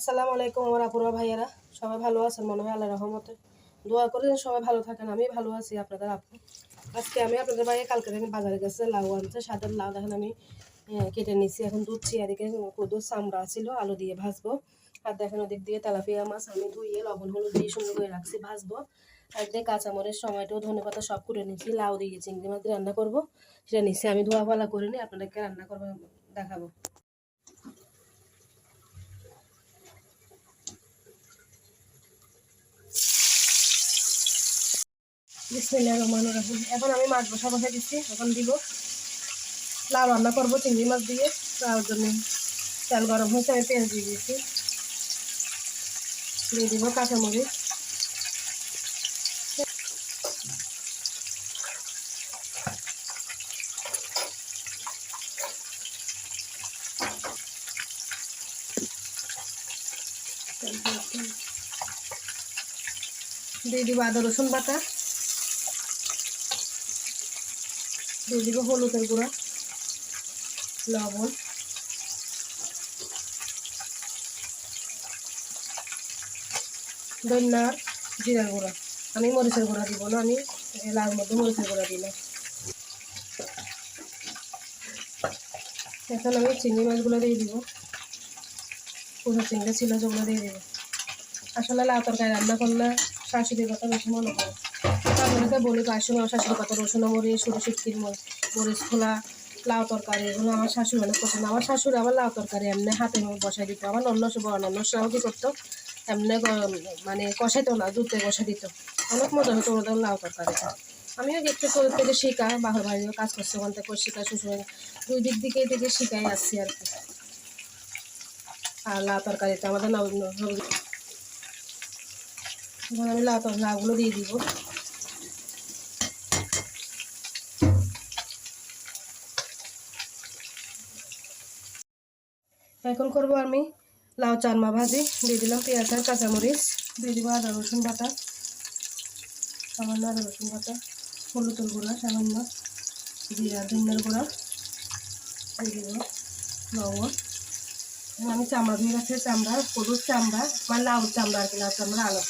আসসালামু আলাইকুম আমার আপুরা ভাইয়ারা। সবাই ভালো আছেন? মনে হয় আল্লাহ রহমতে। দোয়া করেন সবাই ভালো থাকেন। আমি ভালো আছি আপনাদের আপু। আজকে আমি আপনাদের ভাইয়া কালকে থেকে বাজারে গেছে, লাউ আনতে সাদের লাউ। দেখেন আমি কেটে নিচ্ছি এখন দুধ চিয়ারিকে দুধ চামড়া ছিল, আলু দিয়ে ভাজবো। আর দেখেন ওদিক দিয়ে তেলাপিয়া মাছ আমি ধুইয়ে লবণ, হলুদ দিয়ে সুন্দর করে রাখছি, ভাজবো। আর দিয়ে কাঁচামরিচ, টমেটো, ধনে পাতা সব করে নিচ্ছি লাউ দিয়ে চিংড়ি মাছ দিয়ে রান্না করব। সেটা নিচ্ছি আমি ধোয়া ফালা করে নিই আপনাদেরকে রান্না করব, দেখাবো। বিসমিল্লাহির রহমানির রহিম। এখন আমি মাছ বসা বসা দিচ্ছি। এখন দিব লাউ রান্না করব, চিংড়ি মাছ দিয়ে। তার জন্য তেল গরম হয়েছে, আমি পেঁয়াজ দিয়ে দিয়েছি। দিয়ে দিব কাঁচামরিচ। দিয়ে দিব আদা রসুন বাটা। দিয়ে দিব হলুদের গুঁড়া, লবণ। ধন্যার জিরার গুঁড়া। আমি মরিচের গুঁড়া দিব না, আমি লাল মধ্যে মরিচের গুঁড়া দিলাম এখন আমি চিংড়ি মাছগুলো দিয়ে দিব। পুরো চিংড়ি ছিল যেগুলো দিয়ে দিব। আসলে লাউ তরকারি রান্না করলে শাশুড়ির কথা বেশি মনে পড়ে আপনাদেরকে বলি আমার শাশুড়ির কথা রসুন মরিচ সরু শুটকির মরিচ মরিচ খোলা, লাউ তরকারি, এগুলো আমার শাশুড়ি অনেক পছন্দ। আমার শাশুড়ি আবার লাউ তরকারি এমনি হাতে বসাই দিত, আমার অন্য অন্য সব কী করতো? এমনি মানে কষাইতো না, দুধে বসে দিত। অনেক মজা হতো ওদের লাউ তরকারিটা আমিও একটু তোদের থেকে শেখা বাহার বাড়িও কাজ করছে ওখান থেকে শেখা শ্বশুর দুই দিক দিকে থেকে শিখাই আসছি আর কি। আর লাউ তরকারিটা আমাদের নাও আমি লাউ লাউগুলো দিয়ে দিব। এখন করব আমি লাউ, চারমা ভাজি। দিয়ে দিলাম পেঁয়াজ আর কাঁচামরিচ। দিয়ে দিব আদা, রসুন বাটা। সামান্য আদা, রসুন বাটা। হলুদের গুঁড়া, সামান্য জিরা, ধনিয়ার গুঁড়া। দিয়ে দিব লবণ। আমি চামড়া দিয়ে রাখছি, চামড়া, হলুদ চামড়া মানে লাউ চামড়া আর কি, লাউ চামড়া আলাদা